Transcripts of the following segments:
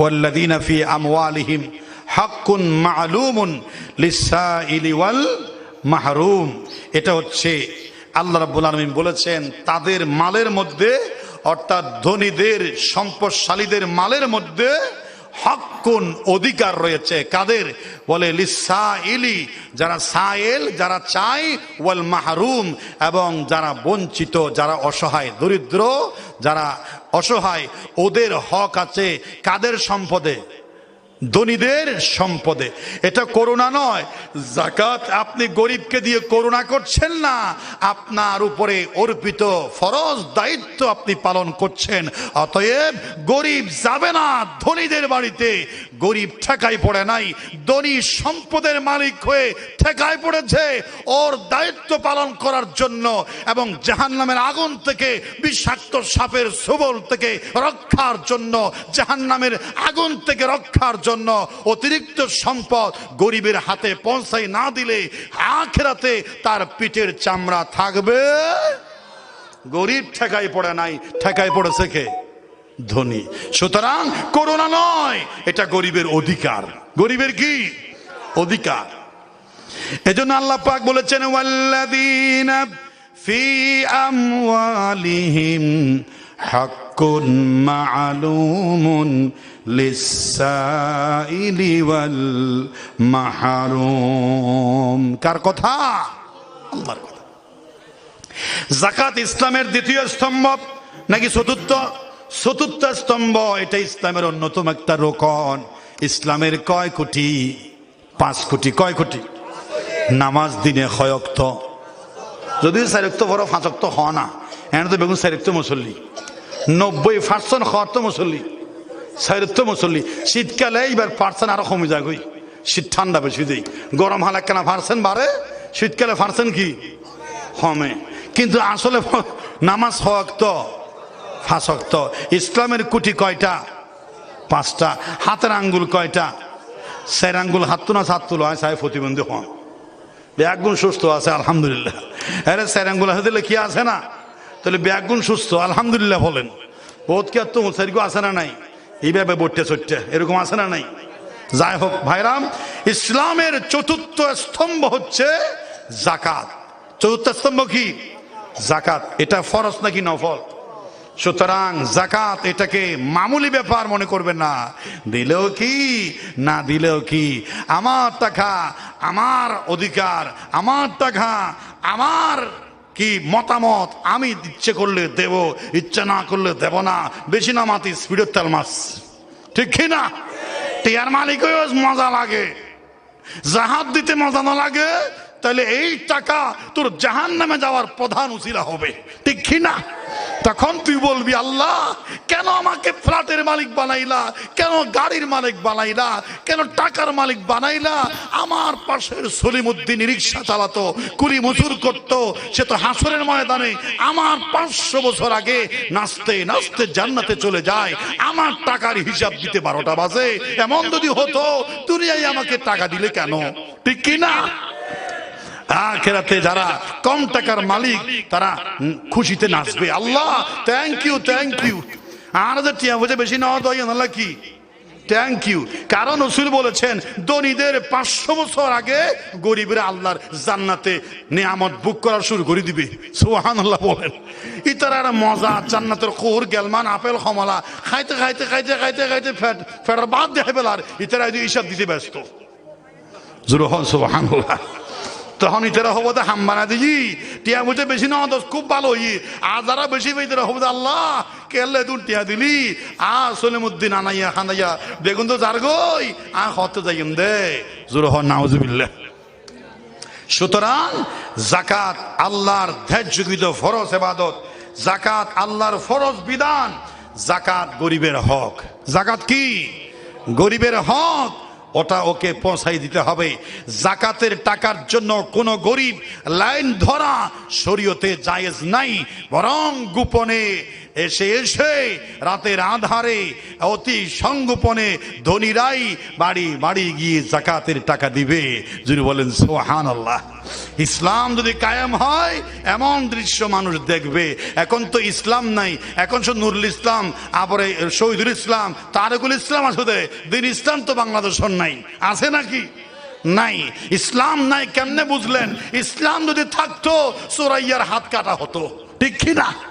ওয়াল্লাযীনা في أموالهم حق معلوم للسائل والمحروم. এটা হচ্ছে আল্লাহ রাব্বুল আলামিন বলেছেন, তাদের মালের মধ্যে, অর্থাৎ ধনীদের, সম্পদশালীদের মালের মধ্যে হকুন অধিকার রয়েছে। কাদের? বলে, লিসাইলি, যারা সায়েল, যারা চাই, ওয়াল মাহরুম, এবং যারা বঞ্চিত, যারা অসহায়, দরিদ্র, যারা অসহায়, ওদের হক আছে কাদের সম্পদে? ধনীদের সম্পদে। এটা করুণা নয়। জাকাত আপনি গরিবকে দিয়ে করুণা করছেন না, আপনার উপরে অর্পিত ফরজ দায়িত্ব আপনি পালন করছেন। অতএব গরিব যাবে না, ধনীদের বাড়িতে। গরিব ঠেকাই পড়ে নাই, ধনী সম্পদের মালিক হয়ে ঠেকাই পড়েছে ওর দায়িত্ব পালন করার জন্য এবং জাহান্নামের আগুন থেকে, বিষাক্ত সাপের সবল থেকে রক্ষার জন্য, জাহান্নামের আগুন থেকে রক্ষার জন্য অতিরিক্ত সম্পদ গরিবের হাতে পৌঁছাই না দিলে আখেরাতে তার পিঠের চামড়া থাকবে। গরিব ঠেকাই পড়ে নাই ঠেকাই পড়েছে কে? ধনী। সুতরাং করোনা নয়, এটা গরিবের অধিকার। গরিবের কি? অধিকার। এজন্য আল্লাহ পাক বলেছেন, ওয়াল্লাযীনা ফি আমওয়ালিহিম হাক্কুন মা'লুমুন লিসাইলি ওয়াল কার কথা? আল্লাহর কথা। জাকাত ইসলামের দ্বিতীয় স্তম্ভ নাকি চতুর্থ? চতুর্থ স্তম্ভ, এটা ইসলামের অন্যতম একটা রোকন। ইসলামের কয় কোটি? পাঁচ কোটি। কয় কোটি? নামাজ দিনে হয়ক্ত যদি সারিক্ত বড় ফাঁচক্ত হ না। এনে তো বেগুন সারিক্ত মুসল্লি। নব্বই পার্সেন্ট হওয়ার তো মুসল্লি। সারিক্ত মুসল্লি। শীতকালে এইবার পার্সেন্ট আরও কমে যায় শীত ঠান্ডা বেশি দেই। গরম হালে কেনা পার্সেন্ট বাড়ে? শীতকালে পার্সেন্ট কি? কমে। কিন্তু আসলে নামাজ হক তো ফাঁসক্ত। ইসলামের কুটি কয়টা? পাঁচটা। হাতের আঙ্গুল কয়টা? সের আঙ্গুল হাত তুনা হাত তুলো হয় সাহেব প্রতিবন্ধী হন। ব্যাগুণ সুস্থ আছে, আলহামদুলিল্লাহ। আরে সের আঙ্গুল হাতে দিলে কি আছে না? তাহলে ব্যাগুণ সুস্থ, আলহামদুলিল্লাহ বলেন। বোধ কি আর তো আছে না নাই? এইভাবে বট্টে চট্টে এরকম আছে না নাই? যাই হোক ভাইরাম, ইসলামের চতুর্থ স্তম্ভ হচ্ছে জাকাত। চতুর্থ স্তম্ভ কি? জাকাত। এটা ফরজ নাকি নফল? সুতরাং জাকাত এটাকে মামুলি ব্যাপার মনে করবেন না। দিলেও কি, না দিলেও কি? আমার টাকা, আমার অধিকার, আমার টাকা, আমার কি মতামত আমি ইচ্ছে করলে দেব, ইচ্ছে না করলে দেব না। বেশি না মাতি স্পিডের তেল মাছ। ঠিক কি না? টিয়ার মালিকও মজা লাগে। জাহাজ দিতে মজা না লাগে তাহলে এই টাকা তোর জাহান নামে যাওয়ার প্রধান উচিলা হবে। ঠিক না? তখন তুই বলবি, আল্লাহ, কেন আমাকে ফ্ল্যাটের মালিক বানাইলা? কেন গাড়ির মালিক বানাইলা? কেন টাকার মালিক বানাইলা? আমার পাশের সলিমুদ্দিন রিক্সা চালাতো, কুড়ি মজুর করতো, সে তো হাসরের ময়দানে। আমার পাঁচশো বছর আগে নাচতে নাচতে জান্নাতে চলে যায়। আমার টাকার হিসাব দিতে বারোটা বাজে। এমন যদি হতো, দুনিয়ায় আমাকে টাকা দিলে কেন? ঠিক কি না? আখেরাতে যারা কম টাকার মালিক, তারা খুশিতে নাচবে। Allah thank you thank you আর যে টিয়া বুঝে বেশি নেওয়া দয় আল্লাহ কি? থ্যাংক ইউ কারণ রসুল বলেছেন, ধনীদের পাঁচশো বছর আগে গরিবের আল্লাহর জান্নাতে নিয়ামত বুক করা শুরু করে দিবে। সোহান আল্লাহ বলেন। ইতার মজা, জান্নাতের কোর গেলমান, আপেল কমলা খাইতে খাইতে খাইতে খাইতে খাইতে ফ্যাট ফ্যাটার বাদ দেখে বেলার ইতারা হিসাব দিতে ব্যস্ত। জুরহন সোহান আল্লাহ তখন ইতারা হব তো হাম্বানা দিই টিয়া বুঝে বেশি না, দোষ খুব ভালো ই আর যারা বেশি পেয়ে হব আল্লাহ। কেলে তুই টিয়া দিলি? আ, সলিমুদ্দিন আনাইয়া খানাইয়া। বেগুন তো যার গই? আ, হতে যাই দে। জোর হ নাউজুবিল্লাহ। সুতরাং জাকাত আল্লাহর ধ্যায্যকৃত ফরজ এবাদত, জাকাত আল্লাহর ফরজ বিধান, জাকাত গরিবের হক। জাকাত কি? গরিবের হক ওটা ওকে পৌঁছাই দিতে হবে। জাকাতের টাকার জন্য কোন গরিব লাইন ধরা শরীয়তে জায়েজ নাই, বরং গোপনে এসে এসে রাতের আধারে অতি সংগোপনে ধনীরাই বাড়ি বাড়ি গিয়ে জাকাতের টাকা দিবে। যিনি বলেন সোহান আল্লাহ ইসলাম যদি কায়েম হয়, এমন দৃশ্য মানুষ দেখবে। এখন তো ইসলাম নাই। এখন শুধু নুরুল ইসলাম, আবার শহীদুল ইসলাম, তারেকুল ইসলাম আসলে দিন ইসলাম তো বাংলাদেশের নাই। আছে নাকি? নাই। ইসলাম নাই কেমনে বুঝলেন? ইসলাম যদি থাকতো, সোরাইয়ার হাত কাটা হতো। ঠিক কি না?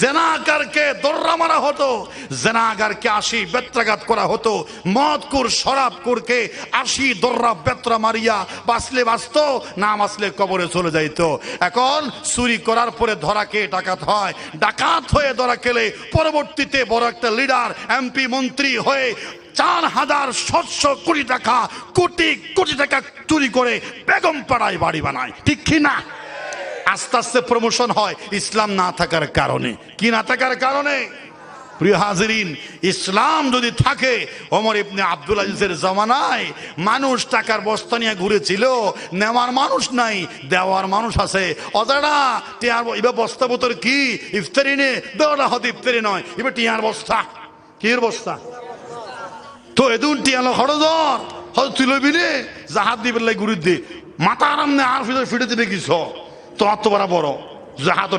জেনাকারকে দর্রা মারা হতো, জেনাগারকে আশি বেত্রাঘাত করা হতো, মদকুর, শরাবকুরকে আশি দর্রা বেত্রা মারিয়া বাঁচলে বাঁচত, না বাঁচলে কবরে চলে যাইতো। এখন চুরি করার পরে ধরাকে ডাকাত হয়, ডাকাত হয়ে ধরা খেলে পরবর্তীতে বড় একটা লিডার, এমপি, মন্ত্রী হয়ে চার হাজার সাতশো কোটি টাকা, কোটি কোটি টাকা চুরি করে বেগম পাড়ায় বাড়ি বানায়। ঠিক কি না? আস্তে আস্তে প্রমোশন হয়। ইসলাম না থাকার কারণে। কি না থাকার কারণে? প্রিয় হাজরিন, ইসলাম যদি থাকে, ওমর ইবনে আব্দুল আজিজের জমানায় মানুষ টাকার বস্তা নিয়ে ঘুরেছিল, নেওয়ার মানুষ নাই, দেওয়ার মানুষ আছে। অজানা, টিয়ার এবার বস্তা বোতর কি? ইফতারি নে? দেওয়াটা হতে ইফতারি নয়, এবার টিয়ার বস্তা। কির বস্তা? তো এদুন টিয়ালো হরদর। হয়তো তুই লইবি রে জাহাজ দিবে লাই গুরুর দে। মাথা আরাম নে আর ফিরে ফিরে দিবে কিস তো বড় বড়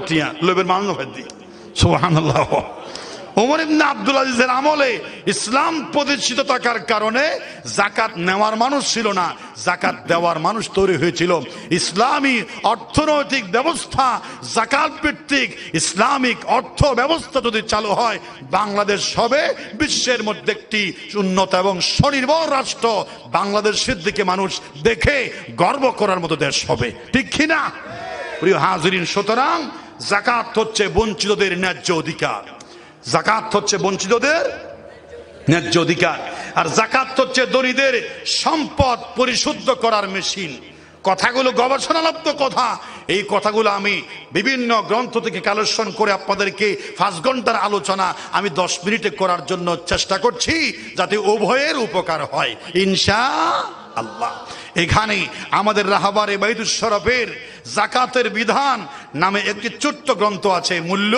টিয়া সুবহানাল্লাহ। ওমর ইবনে আব্দুল আজিজের আমলে ইসলাম প্রতিষ্ঠিত থাকার কারণে জাকাত নেওয়ার মানুষ ছিল না জাকাত দেওয়ার মানুষ তৈরি হয়েছিল। ইসলামী অর্থনৈতিক ব্যবস্থা জাকাত ভিত্তিক ইসলামিক অর্থ ব্যবস্থা যদি চালু হয়, বাংলাদেশ হবে বিশ্বের মধ্যে একটি উন্নত এবং স্বনির্ভর রাষ্ট্র। বাংলাদেশের দিকে মানুষ দেখে গর্ব করার মতো দেশ হবে। ঠিক কিনা? প্রিয় হাজরিন, সুতরাং জাকাত হচ্ছে বঞ্চিতদের ন্যায্য অধিকার। জাকাত হচ্ছে বঞ্চিতদের ন্যায্য অধিকার। আর জাকাত হচ্ছে দরিদের সম্পদ পরিশুদ্ধ করার মেশিন। কথাগুলো গবেষণালব্ধ কথা। এই কথাগুলো আমি বিভিন্ন গ্রন্থ থেকে কালেকশন করে আপনাদেরকে পাঁচ ঘণ্টার আলোচনা আমি দশ মিনিটে করার জন্য চেষ্টা করছি, যাতে উভয়ের উপকার হয়। ইনশা আল্লাহ। এখানে আমাদের রাহাবারে বাইদুল শরফের জাকাতের বিধান নামে একটি ছোট্ট গ্রন্থ আছে, মূল্য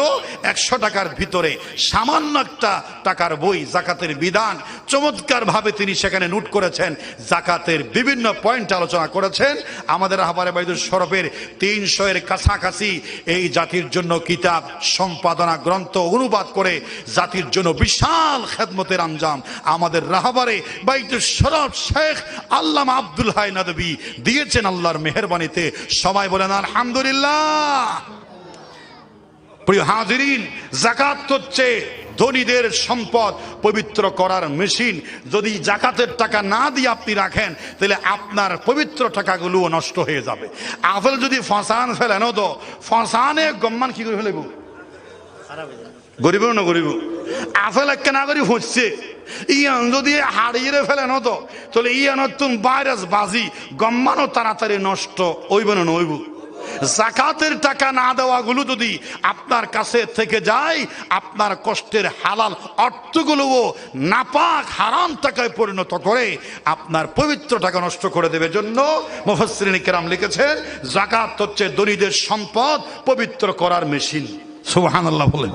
একশো টাকার ভিতরে। সামান্য একটা টাকার বই, জাকাতের বিধান। চমৎকার ভাবে তিনি সেখানে নোট করেছেন, জাকাতের বিভিন্ন পয়েন্ট আলোচনা করেছেন। আমাদের রাহাবারে বাইদুল শরফের তিনশো এর কাছাকাছি এই জাতির জন্য কিতাব, সম্পাদনা, গ্রন্থ অনুবাদ করে জাতির জন্য বিশাল খেদমতের আঞ্জাম আমাদের রাহাবারে বাইদুল শরফ শেখ আল্লামা আব্দুল হাই নদবী দিয়েছেন আল্লাহর মেহরবানিতে। সবাই বলেন, আলহামদুলিল্লাহ। প্রিয় হাজিরিন জাকাত হচ্ছে ধনীদের সম্পদ পবিত্র করার মেশিন। যদি জাকাতের টাকা না দিয়ে আপনি রাখেন, তাহলে আপনার পবিত্র টাকাগুলো নষ্ট হয়ে যাবে। আপেল যদি ফসান ফেলেন তো ফসানে গম্মান কি করে ফেলেব গরিব না গরিব? আপেল একটা না গরিব হচ্ছে ইয়ান যদি হারিয়ে ফেলেন তো তাহলে ইয়ান তুম ভাইরাস বাজি গম্মানও তাড়াতাড়ি নষ্ট ওইব না, নইব। জাকাতের টাকা না দেওয়াগুলো যদি আপনার কাছে থেকে যায়, আপনার কষ্টের হালাল অর্থগুলোও নাপাক, হারাম টাকায় পরিণত করে আপনার পবিত্র টাকা নষ্ট করে দেবে। জন্য মুফাসসিরিন কেরাম লিখেছেন, জাকাত হচ্ছে দরিদের সম্পদ পবিত্র করার মেশিন। সুবহানাল্লাহ বলেন।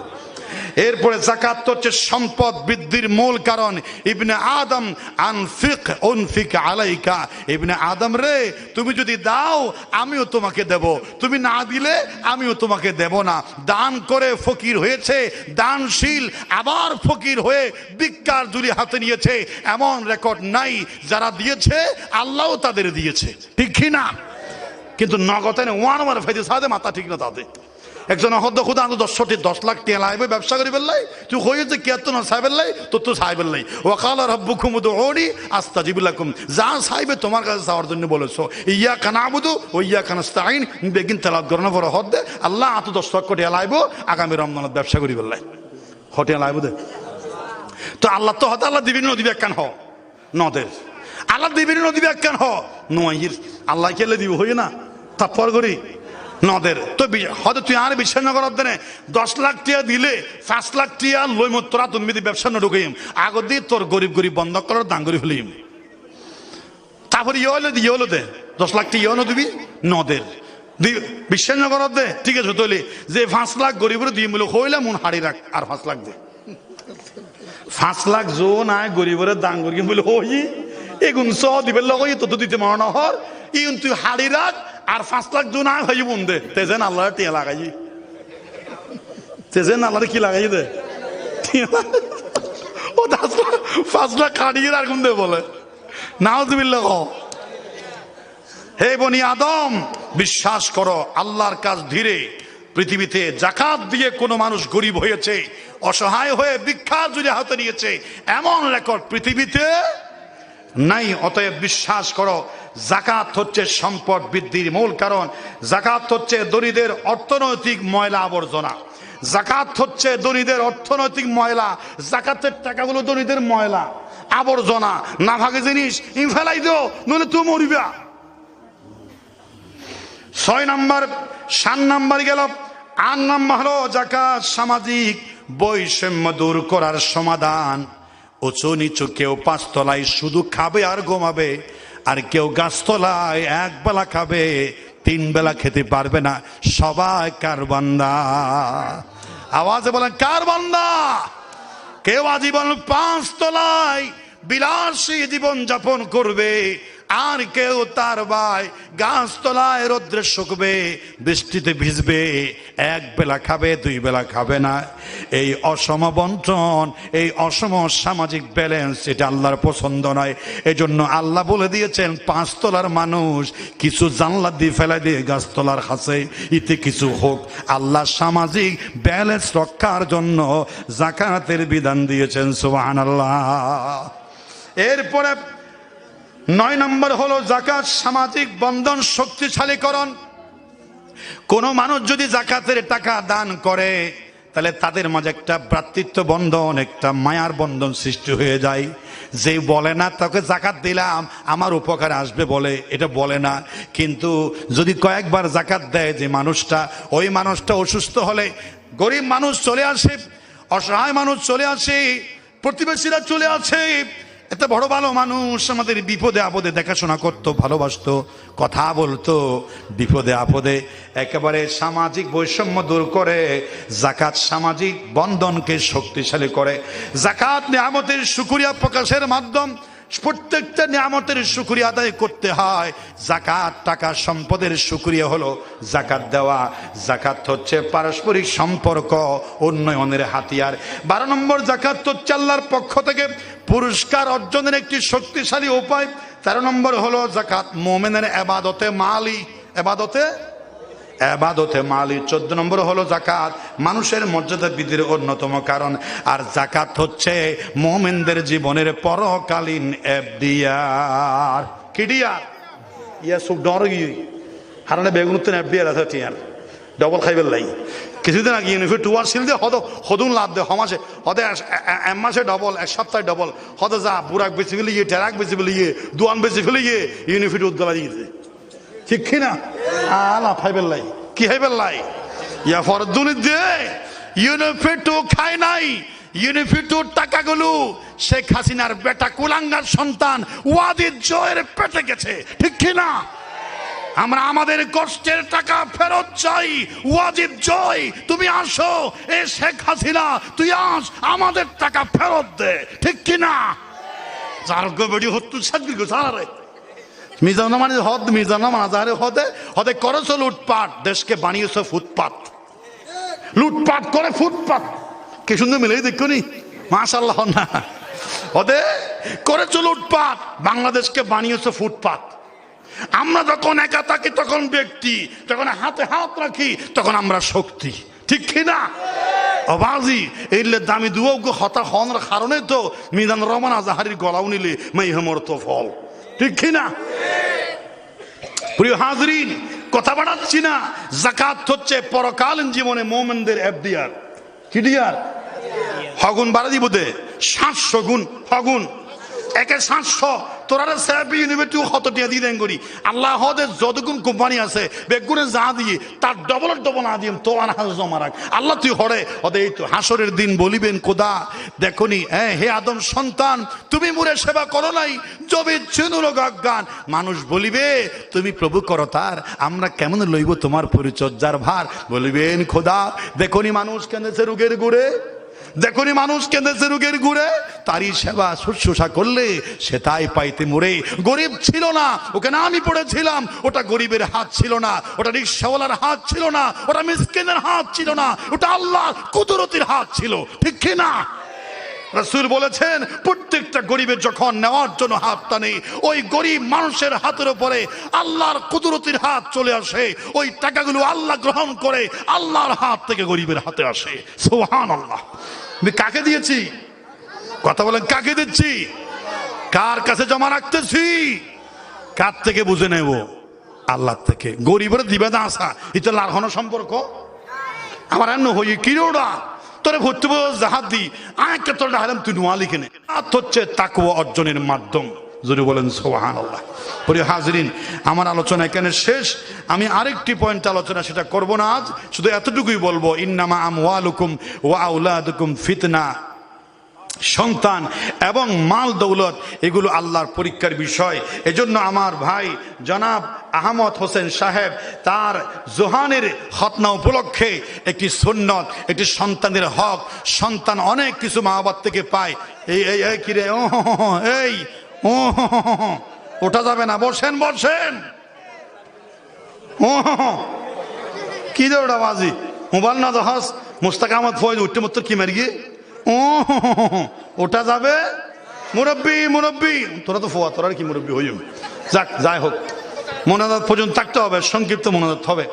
এরপরে জাকাত হচ্ছে সম্পদ বৃদ্ধির মূল কারণ। ইবনে আদম, আনফিক, উনফিক আলাইকা। ইবনে আদম, রে, তুমি যদি দাও, আমিও তোমাকে দেব। তুমি না দিলে, আমিও তোমাকে দেব না। দান করে ফকির হয়েছে, দানশীল, আবার ফকির হয়ে বিজ্ঞার জুড়ি হাতে নিয়েছে। এমন রেকর্ড নাই, যারা দিয়েছে, আল্লাহও তাদের দিয়েছে। ঠিক কি না? কিন্তু নগদে ওয়ান ওয়ান ফাইতে সাদে মাথা ঠিক না তাদের। একজন অহদ্দ খুদা আমি দশটি, দশ লাখ টিয়া লাইবে ব্যবসা করি বেল্লাই। তুই হয়েছে কে তো না সাহেবের লাই? তো তো সাহেবের লাই। ওকাল রব্বু খুমুদু ওড়ি আস্তা জিবুল্লাকুম যা সাহেবে তোমার কাছে যাওয়ার জন্য বলেছ ইয়া কানা আবুদু ও ইয়া কানাস্তাইন বেগিন তেলাত গরনা বড় হদ্দে আল্লাহ আত দশ লক্ষ টিয়া লাইব, আগামী রমজানত ব্যবসা করি বেল্লাই। হটিয়া লাইব দে। তো আল্লাহ তো হতে আল্লাহ দিবি নদী ব্যাখ্যান হ। নদের আল্লাহ দিবি নদী ব্যাখ্যান হ। নোয়াইর আল্লাহ কেলে দিব, হই না? তারপর করি। নদের। তো হয়তো তুই আর বিশ্বাস না করার দেনে দশ লাখ টিয়া দিলে পাঁচ লাখ টিয়া লই তোরা তুমি ব্যবসা না ঢুকাইম আগত দিয়ে তোর গরিব গরিব বন্ধ করার দান করি ফেলিম তারপরে ইয়ে হলে ইয়ে হলো দে। দশ লাখ টিয়া ইয়ে দিবি নদের। বিশ্বাস না করত দে ঠিক আছে তৈলি যে পাঁচ লাখ গরিবের দিয়ে মিলো হইলে, মন হাড়ি রাখ, আর পাঁচ লাখ দে। পাঁচ লাখ জো নাই গরিবের দান করি বলে হই। এগুন স দিবে লগ তো দিতে মারো না হর। ইউন তুই হাড়ি রাখ আর পাঁচ লাখ জো নাই হই বোন দে তেজেন আল্লাহ টিয়া লাগাই তেজেন আল্লাহ কি লাগাই দে। ও দশ লাখ, পাঁচ লাখ কাটিয়ে রাখুন দে বলে। তুমি লোক হে বনি আদম, বিশ্বাস করো, আল্লাহর কাজ ধীরে। পৃথিবীতে জাকাত দিয়ে কোনো মানুষ গরিব হয়েছে, অসহায় হয়ে ভিক্ষা জুড়ে হাতে নিয়েছে। এমন রেকর্ড পৃথিবীতে নাই, অতএব বিশ্বাস করো জাকাত হচ্ছে সম্পদ বৃদ্ধির মূল কারণ। জাকাত হচ্ছে দরিদের অর্থনৈতিক ময়লা আবর্জনা। জাকাত হচ্ছে দরিদের অর্থনৈতিক ময়লা। জাকাতের টাকাগুলো দরিদের ময়লা, আবর্জনা। না ভাগে জিনিস ফেলাই দিও, নইলে তুই মরিবা। ছয় নাম্বার, সাত নাম্বার গেল, আট নাম্বার হলো জাকাত সামাজিক বৈষম্য দূর করার সমাধান। উঁচু নিচু কেউ পাঁচতলায় শুধু খাবে আর ঘুমাবে। আর কেউ গাছতলায় এক বেলা খাবে, তিন বেলা খেতে পারবে না। সবাই কার বান্দা? আওয়াজে বলেন, কার বান্দা? কেউ আজীবন পাঁচ তলায় বিলাসী জীবন যাপন করবে আর কেউ তার ভাই গাছতলায় রোদ্রে শুকবে, বৃষ্টিতে ভিজবে, এক বেলা খাবে, দুই বেলা খাবে না। এই অসম বন্টন, এই অসম সামাজিক ব্যালেন্স এটা আল্লাহর পছন্দ নয়। এই জন্য আল্লাহ বলে দিয়েছেন, পাঁচতলার মানুষ কিছু জানলা দিয়ে ফেলাই দিয়ে গাছতলার কাছে ইতে কিছু হোক। আল্লাহ সামাজিক ব্যালেন্স রক্ষার জন্য জাকাতের বিধান দিয়েছেন সুবাহান আল্লাহ এরপরে নয় নম্বর হলো জাকাত, সামাজিক বন্ধন, শক্তিশালীকরণ। কোন মানুষ যদি জাকাতের টাকা দান করে, তাহলে তাদের মাঝে একটা ভ্রাতৃত্ব বন্ধন, একটা মায়ার বন্ধন সৃষ্টি হয়ে যায়। যে বলে না, তাকে জাকাত দিলাম, আমার উপকার আসবে বলে, এটা বলে না। কিন্তু যদি কয়েকবার জাকাত দেয় যে মানুষটা, ওই মানুষটা অসুস্থ হলে, গরিব মানুষ চলে আসে, অসহায় মানুষ চলে আসে, প্রতিবেশীরা চলে আসে এত বড় ভালো মানুষ আমাদের বিপদে আপদে দেখাশোনা করত, ভালোবাসত, কথা বলতো, বিপদে আপদে একেবারে সামাজিক বৈষম্য দূর করে জাকাত সামাজিক বন্ধনকে শক্তিশালী করে। জাকাত নিয়ামতের সুকুরিয়া প্রকাশের মাধ্যম প্রত্যেকটা নিয়ামতের সুকুরিয়া আদায় করতে হয়। জাকাত, টাকা, সম্পদের সুকুরিয়া হলো জাকাত দেওয়া। জাকাত হচ্ছে পারস্পরিক সম্পর্ক, উন্নয়নের হাতিয়ার। বারো নম্বর জাকাত হচ্ছে আল্লাহর পক্ষ থেকে পুরস্কার অর্জনের একটি শক্তিশালী উপায়। তেরো নম্বর হলো জাকাত মোমেনের এবাদতে মালি এবাদতে এবাদতে মালি, চোদ্দ নম্বর হলো জাকাত মানুষের মর্যাদা বৃদ্ধির অন্যতম কারণ। আর জাকাত হচ্ছে মোমেনদের জীবনের পরকালীন এফডিআর। কিডিয়ার ইয়া সুখ ডর গিয়ে। হারানে বেগুন তো এফডিআর আছে টিয়ার। ডবল খাইবেল লাই। কিছুদিন আগে ইউনিফি টুয়ার সিল দিয়ে হদ, হদুন লাভ দে, হমাসে, হদে এক মাসে ডবল, এক সপ্তাহে ডবল। হদে যা বুড়াক বেশি ফেলে ইয়ে টেরাক বেশি ফেলে ইয়ে দুয়ান বেশি ফেলে ইয়ে ইউনিফিট উদ্গলা দিয়েছে ঠিক কি না আলা ফাইবেল লাই। কি হাইবেল লাই? ইয়া ফরদুনি দে, ইউনিফিটু খায় নাই। ইউনিফিটুর টাকাগুলো শেখ হাসিনার বেটা কুলাঙ্গার সন্তান ওয়াদিদ জয়ের পেটে গেছে। ঠিক কি না আমরা আমাদের কষ্টের টাকা ফেরত চাই। ওয়াজিব জয়, তুমি আসো। এ শেখ হাসিনা, তুই আস, আমাদের টাকা ফেরত দে। ঠিক কি না যার গবেড়ি হত্যু সাজবি গো সারে মিজানো মানে হদ মিজানো যারে হদে হদে করেছ লুটপাট, দেশকে বানিয়েছো ফুটপাত। লুটপাট করে ফুটপাত। কি সুন্দর মিলেই দেখো নি। মাশাল্লাহ না। হদে করেছ লুটপাট, বাংলাদেশকে বানিয়েছো ফুটপাত। আমরা যখন একা থাকি, তখন ব্যক্তি, যখন হাতে হাত রাখি, তখন আমরা শক্তি। ঠিক কি না? অবাজি এইলে দামি দুয়োগ্য হতা হওয়ার কারণে তো মিজান রহমান আজাহারির গলাও নিলে মাই হেমর তো ফল। ঠিক কি না? প্রিয় হাজরিন, কথা বাড়াচ্ছি না। জাকাত হচ্ছে পরকালীন জীবনে মোমেনদের এফডিআর কি ডিয়ার? হগুন বাড়া দিব দে সাতশো গুণ হগুন। একে সাতশো। তোরা সেরাপি ইউনিভার্সিটি কত টিয়া দিয়ে দেন করি। আল্লাহ হদের যতগুণ কোম্পানি আছে, বেগুনে যা দিয়ে, তার ডবল ডবল না দিয়ে তোলার হাস জমা রাখ। আল্লাহ তুই হরে ওদের এই তো হাসরের দিন বলিবেন কোদা দেখনি হ্যাঁ হে আদম সন্তান, তুমি মুরে সেবা করো নাই, জবে চেনুর গান মানুষ বলিবে, তুমি প্রভু করো তার, আমরা কেমন লইব তোমার পরিচর্যার ভার? বলিবেন, খোদা, দেখনি মানুষ কেঁদেছে রোগের গুড়ে। দেখনি মানুষ কেঁদেছে রোগের গুড়ে। তারই সেবা শুশ্রূষা করলে সে তাই পাইতে মরে। গরিব ছিল না ওকে না আমি পড়েছিলাম, ওটা গরিবের হাত ছিল না, ওটা রিক্সাওয়ালার হাত ছিল না, ওটা মিসকিনের হাত ছিল না, ওটা আল্লাহ কুদরতির হাত ছিল। ঠিক না? রসুল বলেছেন, প্রত্যেকটা গরিবের যখন নেওয়ার জন্য হাত টানে, ওই গরিব মানুষের হাতের উপরে আল্লাহর কুদরতির হাত চলে আসে, ওই টাকাগুলো আল্লাহ গ্রহণ করে, আল্লাহর হাত থেকে গরিবের হাতে আসে। সোহান আল্লাহ আমি কাকে দিয়েছি? কথা বলেন, কাকে দিচ্ছি? কার কাছে জমা রাখতেছি? কার থেকে বুঝে নেব? আল্লাহ থেকে। গরিবের দিবে না আসা, এটা লাঘন সম্পর্ক? আমার এন্ন হই কিরোড়া। তোরে জাহাজ দি আয়কে তোর হারাম তুই নোয়ালি কেনে। হচ্ছে তাকুয়া অর্জনের মাধ্যম। যদি বলেন সোহান আল্লাহ প্রিয় হাজরিন, আমার আলোচনা এখানে শেষ। আমি আরেকটি পয়েন্ট আলোচনা সেটা করব না আজ। শুধু এতটুকুই বলব, ইন্নামা আম ওয়ালুকুম ওয়া আউলাদুকুম ফিতনা। সন্তান এবং মাল দৌলত, এগুলো আল্লাহর পরীক্ষার বিষয় এজন্য আমার ভাই জনাব আহমদ হোসেন সাহেব তার জোহানের হতনা উপলক্ষে একটি সুন্নত, একটি সন্তানের হক, সন্তান অনেক কিছু মা বাবার থেকে পায় এই এই এই কিরে ও এই ও। ওঠা যাবে না, বসেন বসেন ও। কি ওটা বাজি মোবাইল না জাহাজ মুস্তাক আহমদ ফয়েজ, উঠতে মতো কি মারি গিয়ে ও। ওটা যাবে? মুরব্বী মুরব্বী। তোরা তো ফোয়া, তোরা কি মুরব্বী হইম? যাক, যাই হোক। মনাজাত পর্যন্ত থাকতে হবে, সংক্ষিপ্ত মনাজাত হবে।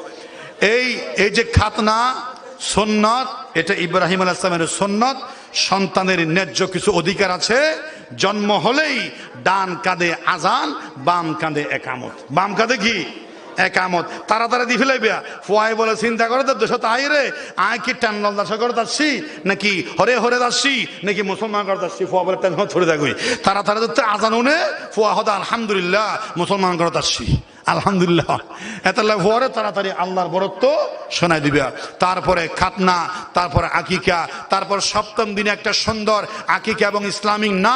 এই এই যে খাতনা সন্ন্যত এটা ইব্রাহিম আল ইসলামের সন্ন্যত সন্তানের ন্যায্য কিছু অধিকার আছে, জন্ম হলেই ডান কাঁধে আজান বাম কাঁধে একামত। বাম কাঁধে কি? একামত তাড়াতাড়ি দি ফেলাইবে ফুয়াই বলে, চিন্তা করে তো দেশ তাই রে। আয় কি টান্ডল দাস করে যাচ্ছি? নাকি হরে হরে যাচ্ছি? নাকি মুসলমান করে যাচ্ছি? ফুয়া বলে, টেনশন ছড়ে থাকুই তাড়াতাড়ি তো আজান উনে। ফুয়া হদা, আলহামদুলিল্লাহ, মুসলমান করে যাচ্ছি। আলহামদুলিল্লাহ। এতাল্লাহ ফুয়ারে তাড়াতাড়ি আল্লাহর বরত্ব শোনাই দিবে তারপরে খাতনা, তারপরে আকিকা, তারপর সপ্তম দিনে একটা সুন্দর আকিকা এবং ইসলামিক না